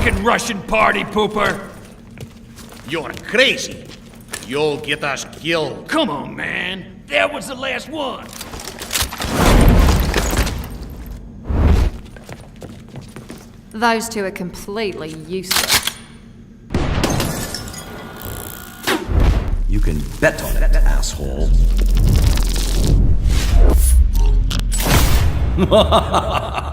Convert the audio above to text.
fucking Russian party pooper. You're crazy. You'll get us killed. Come on, man. That was the last one. Those two are completely useless. You can bet on it, asshole.